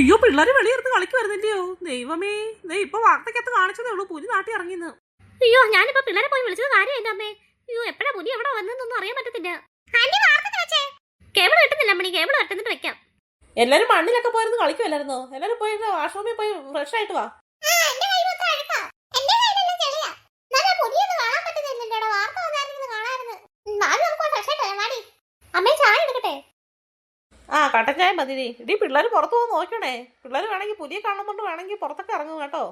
അയ്യോ പിള്ളേര് വെളിയിരുന്ന് കളിക്കുവായിരുന്നില്ലയോ? ദൈവമേ ദേ ഇപ്പൊ വാർത്തക്കകത്ത് കാണിച്ചതേ ഉള്ളൂ പുലി നാട്ടി ഇറങ്ങിന്ന് അയ്യോ ഞാനിപ്പോ പിള്ളേരെ പോയി വിളിച്ചത് കാര്യം എന്റെ അമ്മേ? അയ്യോ എപ്പോഴാ പുലി എവിടെ വന്നെന്നൊന്നും അറിയാൻ പറ്റത്തില്ല. കേബിൾ കിട്ടുന്നില്ല അമ്മണി കേബിൾ കിട്ടുന്നിട്ട് വെക്കാം. എല്ലാരും മണ്ണിലൊക്കെ പോയിരുന്നു കളിക്കുമല്ലായിരുന്നോ എല്ലാരും പോയി വാഷ്റൂമിൽ പോയി ഫ്രഷ് ആയിട്ട് വാ. അമ്മേ ചായ എടുക്കട്ടെ? ആ കട്ടൻ ചായ മതി ഇടി പിള്ളേര് പുറത്തു പോകാൻ നോക്കണേ. പിള്ളേർ വേണമെങ്കിൽ പുലിയെ കാണുമ്പോൾ വേണമെങ്കിൽ പുറത്തൊക്കെ ഇറങ്ങും കേട്ടോ.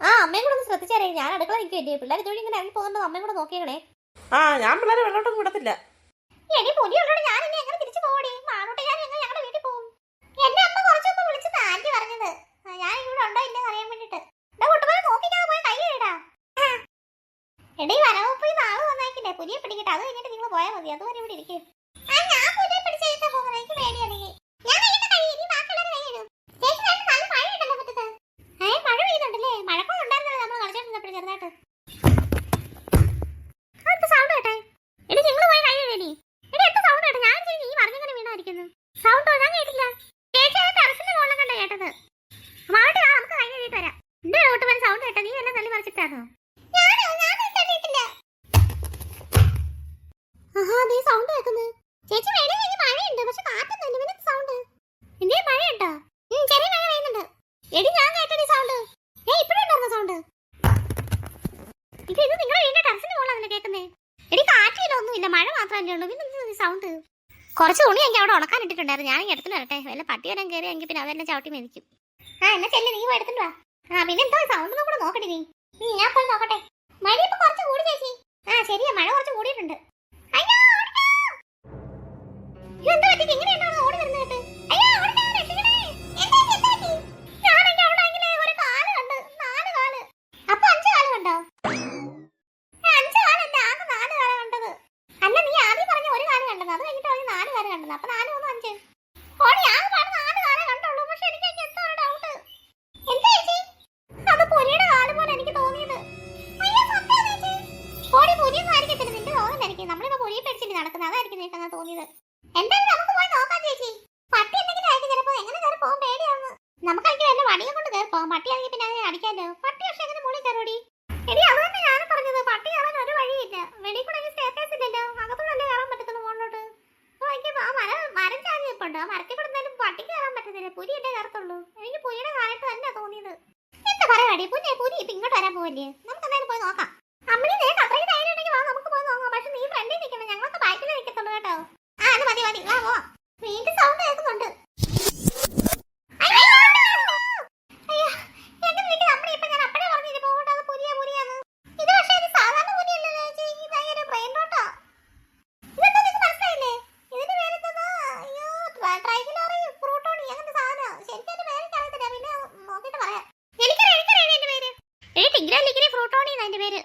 ആ അമ്മയും കൂടെ ഒന്ന് ശ്രദ്ധിച്ചാലേ ഞാൻ അടുക്കള എനിക്ക് വേണ്ടി പിള്ളേർ ഇതുവഴി ഇങ്ങനെ ഇറങ്ങി പോകുന്നുണ്ട്? അമ്മയും കൂടെ നോക്കിയേക്കണേ. ആ ഞാൻ പിള്ളേരെ വെള്ളോട്ടൊന്നും വിടത്തില്ല. എടി ഞാൻ ഇനി എങ്ങനെ തിരിച്ചു ഞാൻ എങ്ങനെ ഞങ്ങളുടെ വീട്ടിൽ പോകും? അമ്മ കുറച്ചൊന്ന് പറഞ്ഞത്. ഞാൻ ഇവിടെ ഉണ്ടോ ഇല്ലെന്ന് അറിയാൻ വേണ്ടിട്ട് എടാ കൊട്ടുപോലെ നോക്കിക്കാതെ പോയി നാളെ വന്നേക്കില്ലേ? പുലിയെ പിടിക്കട്ടെ. അത് കഴിഞ്ഞിട്ട് നിങ്ങൾ പോയാൽ മതി. അതുവരെ ഇവിടെ ഇരിക്കും ഞാൻ പുലിയെ പിടിച്ചിട്ട് പോകുന്നത് എനിക്ക് പേടിയാണെങ്കിൽ ഞാൻ കൈയിട്ട് കഴിയും ഇനി ബാക്കിയുള്ളവർ കൈയിടും ചേച്ചി നേരത്തെ നല്ല മഴ ഉണ്ടല്ലോ മുറ്റത്ത് ഏ മഴ പെയ്യുന്നുണ്ടല്ലേ മഴക്കോളം ഉണ്ടായിരുന്നല്ലോ നമ്മൾ കളിച്ചോണ്ടിരുന്നപ്പോഴും ചെറുതായിട്ട് അതെന്താ സൗണ്ട് കേട്ടെ എടി നിങ്ങൾ പോയി കൈ എടി എന്താ സൗണ്ട് കേട്ടോ ഞാൻ ചെയ്ത് നീ പറഞ്ഞിങ്ങനെ വീണായിരിക്കുന്നു സൗണ്ടോ ഞാൻ കേട്ടില്ല ചേച്ചി അത് ടെറസിന്റെ മുകളിൽ കണ്ട കേട്ടത് മാവട്ടെ വാ നമുക്ക് കൈ കഴുകിയിട്ട് വരാം എന്റെ ഓട്ടുപൻ സൗണ്ട് കേട്ടോ നീ എല്ലാം തള്ളി മറിച്ചിട്ടാണോ ആഹാ നീ സൗണ്ട് കേൾക്കുന്നു ചേച്ചി വെളിയിൽ നിന്ന് മഴയുണ്ട് പക്ഷെ കാറ്റൊന്നുമില്ല പിന്നെ സൗണ്ട് എന്തേ മഴയുണ്ടോ ഉം, ചെറിയ മഴ പെയ്യുന്നുണ്ട് എടി ഞാൻ കേട്ടടി സൗണ്ട് ഏ ഇപ്പഴും ഉണ്ടായിരുന്ന സൗണ്ട് ഇപ്പൊ ഇത് നിങ്ങളുടെ വീടിന്റെ ടെറസിന്റെ മുകളിലാണല്ലോ കേൾക്കുന്നേ എടി കാറ്റില്ല മഴ മഴ മാത്രമല്ലേ ഉള്ളൂ. പിന്നെ സൗണ്ട് കുറച്ച് തുണി എനിക്ക് അവിടെ ഉണക്കാൻ ഇട്ടിട്ടുണ്ടായിരുന്നു. ഞാൻ ഇടത്തിന് വരട്ടെ. വല്ല പട്ടി വരാൻ കയറി എങ്കിൽ പിന്നെ അതെല്ലാം ചവിട്ടി മേടിക്കും ആ എന്നാ ചെല്ലു നീ പോയി വാ. ആ പിന്നെ എന്തോ സൗണ്ട് കൂടെ നോക്കട്ടെ നീ ഞാൻ പോയി നോക്കട്ടെ. മഴ ഇപ്പൊ കുറച്ച് കൂടി ചേച്ചി. ആ ശരിയാ മഴ കുറച്ച് കൂടിയിട്ടുണ്ട്. അയ്യോ, നാല് കാൽ കണ്ടത്. അപ്പൊ നാല് മൂന്ന് അഞ്ച്. ഓടി, നാല് കണ്ടുള്ളൂ. പക്ഷെ എനിക്ക് എന്തോ ഒരു ഡൗട്ട് എന്താ ചേച്ചി? അത് കാൽ പോലെ എനിക്ക്. ഓടി, പോയി ചേച്ചി. പട്ടി എന്തെങ്കിലും ആയിരിക്കും. എങ്ങനെ കയറി വല്ല വടിയെ കൊണ്ട് കയറി. പട്ടിയാണെങ്കിൽ പിന്നെ അതിനെ. പട്ടി പക്ഷെ എങ്ങനെ മുകളിൽ കയറോടി? എടി അത് തന്നെ ഞാനും പറഞ്ഞത് പട്ടി കയറാൻ ഒരു വഴിയില്ല വെളിയിൽ കൂടെ സ്റ്റേറ്റസ് ഇല്ലല്ലോ അകത്തൂടെ കയറാൻ പറ്റത്തുള്ളൂ മുകളിലോട്ട് അപ്പൊ എനിക്ക് ആ മരം മരം ചാഞ്ഞ് നിൽപ്പുണ്ട് ആ മരത്തിൽ കൂടെ എന്തായാലും പട്ടിക്ക് കയറാൻ എന്റെ എനിക്ക് പുലിയുടെ കാലത്ത് തന്നെ തോന്നിയത്. എന്താ പറയാടി പുല്ലെ പുലി ഇപ്പൊ ഇങ്ങോട്ട് വരാൻ പോവല്ലേ? നമുക്ക് എന്തായാലും പോയി നോക്കാം. അമ്മണി നേരെ അത്രയും ധൈര്യം ഉണ്ടെങ്കിൽ വാ നമുക്ക് പോയി നോക്കാം പക്ഷെ നീ ഫ്രണ്ടിൽ നിൽക്കണം ഞങ്ങളൊക്കെ ബാക്കിൽ നിൽക്കത്തുള്ളൂ കേട്ടോ ആ അത് മതി മതി വാ പോവാം വീണ്ടും സൗണ്ട് കേൾക്കുന്നുണ്ട് അയ്യോ! അയ്യോ, എങ്ങനെ നിൽക്കുന്ന അമ്മണി ഇപ്പൊ ഞാൻ അപ്പഴേ പറഞ്ഞില്ലേ പോകണ്ട അത് പുലിയാ പുലിയാന്ന് ഇത് പക്ഷേ ഇത് സാധാരണ പുലിയല്ലല്ലോ ചേച്ചി ഇത് ഭയങ്കര ബ്രെയിൻ റോട്ടാ ഇതെന്താ നിങ്ങൾക്ക് മനസ്സിലായില്ലേ ഇതിന്റെ പേരെന്താ അയ്യോ ട്രൈഗിലോറി ഫ്രൂട്ടോണി അങ്ങനത്തെ സാധനം ശരിക്കും എന്റെ പേര് അറിയത്തില്ല പിന്നെ നോക്കിയിട്ട് പറയാം എനിക്കറിയാം എനിക്കറിയാം എന്റെ പേര് ലിഗ്രി ഫ്രൂട്ടോണി എന്നാ പേര്.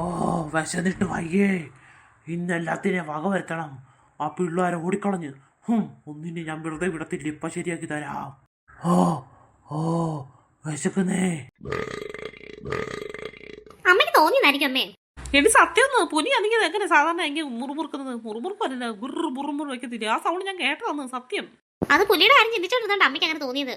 ഓ വിശന്നിട്ട് വയ്യേ. ഇന്നെല്ലാത്തിനെ വക വരുത്തണം. ആ പിള്ളേരെ ഓടിക്കളഞ്ഞ്. ഹും ഒന്നിനെ ഞാൻ വെറുതെ വിടത്തില്ല. ഇപ്പൊ ശരിയാക്കി തരാം. ഓ ഓ വിശക്കുന്നേ. അമ്മയ്ക്ക് തോന്നിയതായിരിക്കും അമ്മേ. എടി സത്യം പുലി അല്ലെങ്കിൽ എങ്ങനെ സാധാരണ എങ്ങനെ മുറുമുറുക്കുന്നത്? മുറുമുറുപ്പല്ല ഗുറു മുറുമുറു വെക്കത്തില്ല? ആ സൗണ്ട് ഞാൻ കേട്ടതാണ് സത്യം. അത് പുലിയുടെ കാര്യം ചിന്തിച്ചോണ്ടിരുന്നോണ്ട് അമ്മയ്ക്ക് അങ്ങനെ തോന്നിയത്.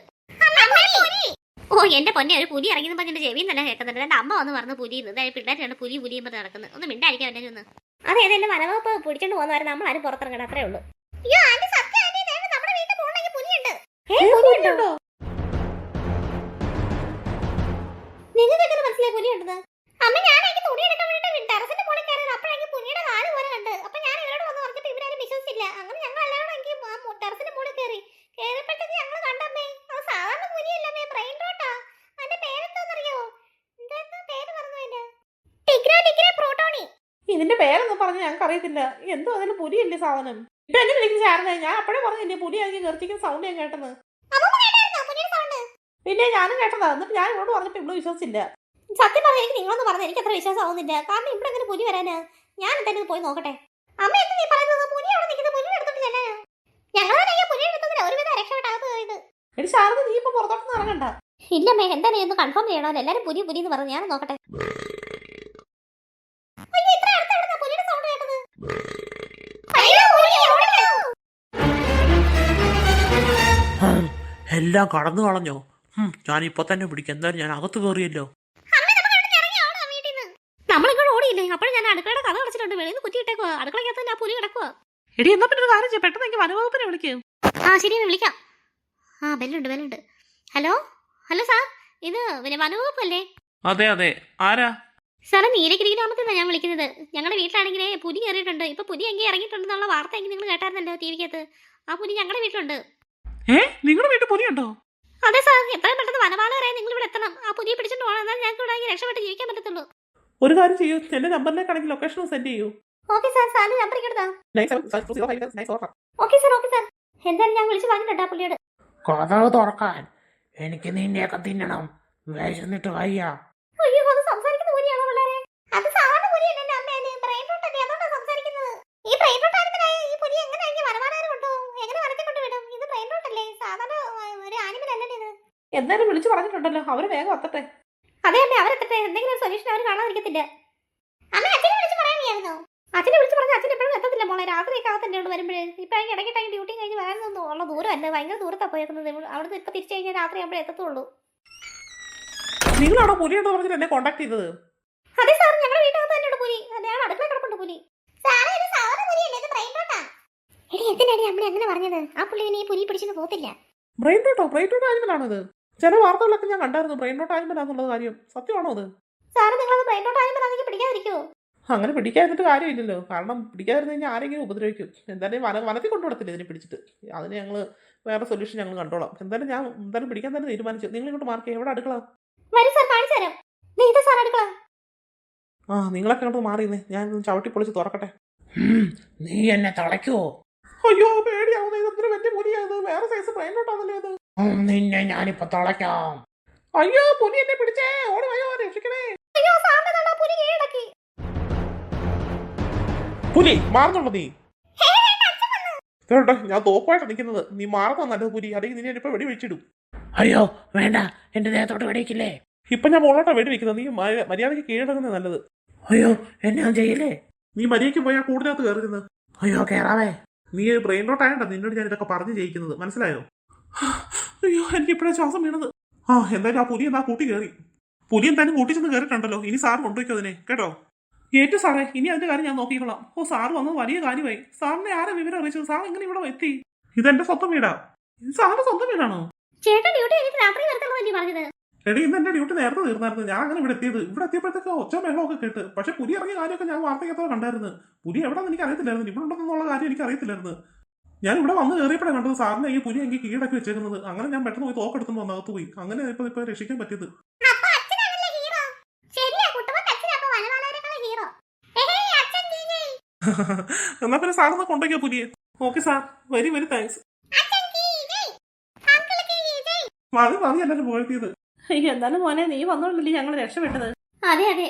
എന്റെ പൊന്നെ ഒരു പുലി ഇറങ്ങി പറഞ്ഞിട്ട് ചെവിയും തന്നെ കേൾക്കുന്നുണ്ട് എന്റെ അമ്മ വന്ന് പറഞ്ഞു പുലി ഇന്ന് പിള്ളേരാണ് പുലി പുലി എന്ന് നടക്കുന്നത് ഒന്ന് മിണ്ടായിരിക്കും എന്റെ ഒന്ന്. അതെ അതെ എന്റെ വനവകുപ്പ് പിടിച്ചോണ്ട് പോകുന്നവരെ നമ്മൾ ആരും പുറത്തിറങ്ങണം അത്രേ ഉള്ളൂ. നിങ്ങൾക്ക് എങ്ങനെ സത്യം പുലി ദേ നമ്മുടെ വീട്ടിൽ പോകണമെങ്കിൽ പുലിയുണ്ട് പുലിയുണ്ടോ നിങ്ങൾക്ക് എങ്ങനെ മനസ്സിലായി പുലിയുണ്ടെന്ന് അമ്മ ഞാൻ എനിക്ക് തുണി എടുക്കാൻ വേണ്ടിട്ട് ടെറസിന്റെ മുകളിൽ കയറിയത് അപ്പോഴെങ്കിൽ പുലിയുടെ കാൽ പോലെ കണ്ട് അപ്പൊ ഞാൻ ഇവരോട് വന്ന് പറഞ്ഞിട്ട് ഇവരാരും വിശ്വസിച്ചില്ല അങ്ങനെ ഞങ്ങൾ എല്ലാവരും എനിക്ക് ടെറസിന്റെ മുകളിൽ കയറി കയറിയപ്പോഴത്തേക്ക് ഞങ്ങൾ കണ്ടമ്മേ അത് സാധാരണ പുലിയല്ലമ്മേ ബ്രെയിൻ റോട്ടാ അതിന്റെ പേരെന്താണെന്നറിയോ എന്താ പേര് പറഞ്ഞു അതിന്റെ ടിഗ്ര ടിഗ്ര പ്രോട്ടോണി ഇതിന്റെ പേരൊന്നും പറഞ്ഞ് ഞങ്ങൾക്ക് അറിയത്തില്ല. എന്തോ അതിന് പുലിയല്ലേ സാധനം? ഇപ്പൊ എന്നെ വിളിക്കുന്ന ചേർന്നേ ഞാൻ അപ്പഴേ പറഞ്ഞില്ലേ പുലി ആണെങ്കിൽ ഗർജിക്കുന്ന സൗണ്ട് ഞാൻ കേട്ടെന്ന്. പിന്നെ ഞാനും കേട്ടതാ. എന്നിട്ട് ഞാൻ ഇവിടെ പറഞ്ഞിട്ട് ഇവിടെ വിശ്വസിച്ചില്ല. സത്യം എനിക്ക് നിങ്ങളൊന്ന് പറഞ്ഞു എനിക്ക് അത്ര വിശ്വാസം ആവുന്നില്ല. കാരണം ഇവിടെ അങ്ങനെ പുലി വരാന്. ഞാൻ എന്തായാലും പോയി നോക്കട്ടെ. അമ്മ എന്ത് നീ പറയുന്നത്? പുലി അവിടെ നിൽക്കുന്ന. പുലി എടുത്തോണ്ട് ചെല്ലാനോ? ഞങ്ങൾ പുലി എടുത്തതിന് ഒരുവിധം രക്ഷപ്പെട്ടകത്ത് പോയത് എടി ശാരദ നീ ഇപ്പൊ പുറത്തോട്ടൊന്നും ഇറങ്ങണ്ട. ഇല്ലമ്മേ എന്താ നീ ഒന്ന് കൺഫേം ചെയ്യണമല്ലോ എല്ലാരും പുലി പുലി എന്ന് പറഞ്ഞു. ഞാൻ നോക്കട്ടെ. എല്ലാം കടന്നു കളഞ്ഞോ? ഞാൻ ഇപ്പൊ തന്നെ പിടിക്കും. എന്തായാലും ഞാൻ അകത്ത് കയറിയല്ലോ അമ്മ നമ്മൾ ഇവിടുന്ന് ഇറങ്ങി ഓടാ വീട്ടിൽ നിന്ന് നമ്മളിങ്ങോട്ട് ഓടിയില്ലേ? അപ്പോഴും ഞാൻ അടുക്കളയുടെ കഥ അടച്ചിട്ടുണ്ട് വെളിയിൽ നിന്ന് കുത്തിയിട്ടേക്കുവാ അടുക്കളയ്ക്കകത്ത് തന്നെ ആ പുലി എടി എന്നാ പിന്നെ ഒരു കാര്യം ചെയ്യ്. പെട്ടെന്ന് എനിക്ക് വനവകുപ്പിനെ വിളിക്കും. ആ ശരി ഞാൻ വിളിക്കാം. ആ ബെല്ലുണ്ട് ബെല്ലുണ്ട്. ഹലോ? Hello sir? ഇത് പിന്നെ വനവകുപ്പ് അല്ലേ അതെ അതെ. ആരാ? സാറേ നീലഗിരി ഗ്രാമത്തിൽ നിന്നാണ് ഞാൻ വിളിക്കുന്നത്. ഞങ്ങളുടെ വീട്ടിലാണെങ്കിലേ പുലി കയറിയിട്ടുണ്ട്. ഇപ്പൊ പുലി എങ്കിൽ ഇറങ്ങിയിട്ടുണ്ടെന്നുള്ള വാർത്ത എങ്കിൽ നിങ്ങൾ കേട്ടായിരുന്നല്ലോ ടി വിക്കകത്ത്. ആ പുലി ഞങ്ങളുടെ വീട്ടിലുണ്ട്. ഏ? നിങ്ങളുടെ വീട്ടിൽ പൊതിയുണ്ടോ അതെ സാർ എത്രയും പെട്ടെന്ന് വനപാലകരായി നിങ്ങൾ ഇവിടെ എത്തണം. ആ പുലിയെ പിടിച്ചിട്ട് പോകണം എന്നാൽ ഞങ്ങൾക്ക് ഇവിടെ രക്ഷപ്പെട്ട് ജീവിക്കാൻ പറ്റത്തുള്ളൂ. ഒരു കാര്യം ചെയ്യൂ എന്റെ നമ്പറിലേക്കാണെങ്കിൽ ലൊക്കേഷൻ സെൻഡ് ചെയ്യൂ. ഓക്കെ സാർ സാറിന് number four okay sir okay sir എന്തായാലും ഞാൻ വിളിച്ച് പറഞ്ഞിട്ടുണ്ട് ആ പുള്ളിയോട് കഥ തുറക്കാൻ. എനിക്ക് നിന്നെയൊക്കെ തിന്നണം. വിശന്നിട്ട് വയ്യ. അയ്യോ അത് സംസാരിക്കുന്ന പുലിയാണോ പിള്ളേരെ അത് സാധാരണ പുലിയല്ല എന്റെ അമ്മ ബ്രെയിൻ റോട്ട് അല്ലേ അതുകൊണ്ടാണ് സംസാരിക്കുന്നത് ഈ ബ്രെയിൻ റോട്ട് ആനിമലായ ഈ പുലി എങ്ങനെ എനിക്ക് വനമാനാരം കൊണ്ടുപോകും എങ്ങനെ വനത്തിൽ കൊണ്ടുവിടും ഇത് ബ്രെയിൻ റോട്ട് അല്ലേ സാധാരണ ആ, ഒരു ആനിമൽ അല്ലല്ലോ ഇത് എന്തായാലും വിളിച്ചു പറഞ്ഞിട്ടുണ്ടല്ലോ. അവർ വേഗം എത്തട്ടെ. അതെ അമ്മ അവരെത്തട്ടെ. എന്തെങ്കിലും ഒരു സൊല്യൂഷൻ അവർ കാണാതിരിക്കത്തില്ല അമ്മ അച്ഛനെ വിളിച്ചു പറയാനിയായിരുന്നോ? അച്ഛനെ വിളിച്ചു പറഞ്ഞ അച്ഛൻ എപ്പോഴും എത്തത്തില്ല മോളെ. രാത്രി ആകത്തന്നെ ഉള്ളു വരുമ്പോഴേ. ഇപ്പൊ അതിന് ടൈം ഡ്യൂട്ടി കഴിഞ്ഞ് വരാനൊന്നും ഉള്ള ദൂരമല്ല? ഭയങ്കര ദൂരത്താണ് പോയേക്കുന്നത്. അവിടുന്ന് ഇപ്പൊ തിരിച്ചു കഴിഞ്ഞാൽ രാത്രി ആകുമ്പോഴേ എത്തത്തുള്ളൂ. നിങ്ങളാണോ പുലിയുണ്ടോ പറഞ്ഞിട്ട് എന്നെ കോൺടാക്ട് ചെയ്തത്? അതെ സാർ ഞങ്ങളുടെ വീട്ടിനകത്ത് തന്നെയുണ്ട് പുലി. ഞാൻ അടുക്കള കിടപ്പുണ്ട് പുലി. സാറേ ഇത് സാധാരണ പുലിയല്ലേ? ഇത് ബ്രെയിൻ റോട്ടാ എടി എന്തിനാടി അമ്മ അങ്ങനെ പറഞ്ഞത്? ആ പുള്ളി പിന്നെ ഈ പുലി പിടിച്ചൊന്നും പോകത്തില്ല. ബ്രെയിൻ റോട്ടോ ബ്രെയിൻ റോട്ട് ആനിമലാണോ ഇത് ചില വാർത്തകളൊക്കെ ഞാൻ കണ്ടായിരുന്നു. ബ്രെയിൻ ഡോട്ട് ആനിമലാന്നുള്ളത് കാര്യം. സത്യമാണോ അത്? സാറ് നിങ്ങളത് ബ്രെയിൻ റോട്ട് ആയപ്പോഴാണെങ്കിൽ പിടിക്കാതിരിക്കുമോ അങ്ങനെ പിടിക്കാതിരുന്നിട്ട് കാര്യമില്ലല്ലോ. കാരണം പിടിക്കാതിരുന്ന് കഴിഞ്ഞാൽ ആരെങ്കിലും ഉപദ്രവിക്കും. എന്തായാലും വന വനത്തിൽ കൊണ്ടുവിടത്തില്ല ഇതിനെ പിടിച്ചിട്ട്? അതിന് ഞങ്ങൾ വേറെ സൊല്യൂഷൻ ഞങ്ങൾ കണ്ടോളാം. എന്തായാലും ഞാൻ എന്തായാലും പിടിക്കാൻ തന്നെ തീരുമാനിച്ചു. നിങ്ങൾ ഇങ്ങോട്ട് മാർക്ക് എവിടെ അടുക്കള? ആ നിങ്ങളൊക്കെ അങ്ങോട്ട് മാറിയുന്നേ ഞാൻ ചവിട്ടി പൊളിച്ച് തുറക്കട്ടെ. നീ എന്നെ തളയ്ക്കുവോ? അയ്യോ പേടിയാവുന്ന. ഇതൊരു വലിയ മുടിയാണ് വേറെ സൈസ് ഇത്. ഹും, നിന്നെ ഞാനിപ്പോ തളയ്ക്കാം. അയ്യോ പുലി എന്നെ പിടിച്ചേ. ഓടി വയ്യോ രക്ഷിക്കണേ. അയ്യോ പുലി കീഴടക്കി? പുലി മാറുന്നുണ്ടോ നീ? കേട്ടോ ഞാൻ തോക്കുമായിട്ട് നിൽക്കുന്നത്. നീ മാറുന്ന നല്ലത് പുലി. അല്ലെങ്കിൽ നിന്നെ ഇപ്പൊ വെടി വെച്ചിടും അയ്യോ വേണ്ട. എന്റെ ദേഹത്തോട്ട് വെടിവെക്കില്ലേ? ഇപ്പൊ ഞാൻ മുകളോട്ടാ വെടി വെക്കുന്നത് നീ മര്യാദയ്ക്ക് മര്യാദയ്ക്ക് കീഴടങ്ങുന്നത് നല്ലത്. അയ്യോ എന്നെ ഞാൻ ചെയ്യില്ലേ? നീ മര്യാദയ്ക്ക് പോയാൽ കൂടുതലകത്ത് കയറുന്നത് അയ്യോ കേറാവേ. നീ ബ്രെയിൻ റോട്ട് ആയണ്ട നിന്നോട് ഞാൻ ഇതൊക്കെ പറഞ്ഞു ജയിക്കുന്നത്. മനസ്സിലായോ? അയ്യോ എനിക്ക് എപ്പോഴാ ശ്വാസം വീണത്. ആ എന്തായാലും ആ പുലി എന്നാ കൂട്ടി കയറി. പുലി എന്തായാലും കൂട്ടി ചെന്ന് കയറിയിട്ടുണ്ടല്ലോ. ഇനി സാർ കൊണ്ടുപോയിക്കോ അതിനെ കേട്ടോ? ഏറ്റു സാറേ ഇനി അതിന്റെ കാര്യം ഞാൻ നോക്കിക്കോളാം. ഓ സാർ വന്നത് വലിയ കാര്യമായി. സാറിനെ ആരെ വിവരം അറിയിച്ചത്? സാർ എങ്ങനെ ഇവിടെ എത്തി. ഇതെന്റെ സ്വന്തം വീടാ. സാറിന്റെ സ്വന്തം വീടാണോ? ചേട്ടൻ ഡ്യൂട്ടി രാത്രി വരത്തുള്ളതല്ലേ പറഞ്ഞത്. എടി ഇന്ന് എന്റെ ഡ്യൂട്ടി നേരത്തെ തീർന്നായിരുന്നു. ഞാൻ അങ്ങനെ ഇവിടെ എത്തിയത്. ഇവിടെ എത്തിയപ്പോഴത്തേക്ക് ഒച്ച വെള്ളമൊക്കെ കേട്ട്. പക്ഷെ പുലി ഇറങ്ങിയ കാര്യമൊക്കെ ഞാൻ വാർത്തയ്ക്കത്തോടെ കണ്ടായിരുന്നു. പുലി എവിടെന്ന് എനിക്ക് അറിയത്തില്ലായിരുന്നു ഇവിടെ ഉണ്ടെന്നുള്ള കാര്യം എനിക്ക് അറിയത്തില്ലായിരുന്നു ഞാൻ ഇവിടെ വന്ന് കയറിയപ്പോഴാണ് കണ്ടത് സാറിനെ ഈ പുലി എനിക്ക് കീഴടക്കി വെച്ചേക്കുന്നത്. അങ്ങനെ ഞാൻ പെട്ടെന്ന് പോയി തോക്കെടുത്തുകൊണ്ട് വന്ന് അകത്ത് പോയി. അങ്ങനെ ഇപ്പൊ ഇപ്പൊ രക്ഷിക്കാൻ പറ്റിയത്. എന്നാ പിന്നെ സാറിന്ന് കൊണ്ടുപോയിക്കോ പുലിയെ. Okay sir. Very very thanks മതി മതി എല്ലാവരും പോയത് അയ്യോ എന്നാലും മോനെ നീ വന്നോണ്ടല്ലേ ഞങ്ങൾ രക്ഷപ്പെട്ടത്. അതെ അതെ.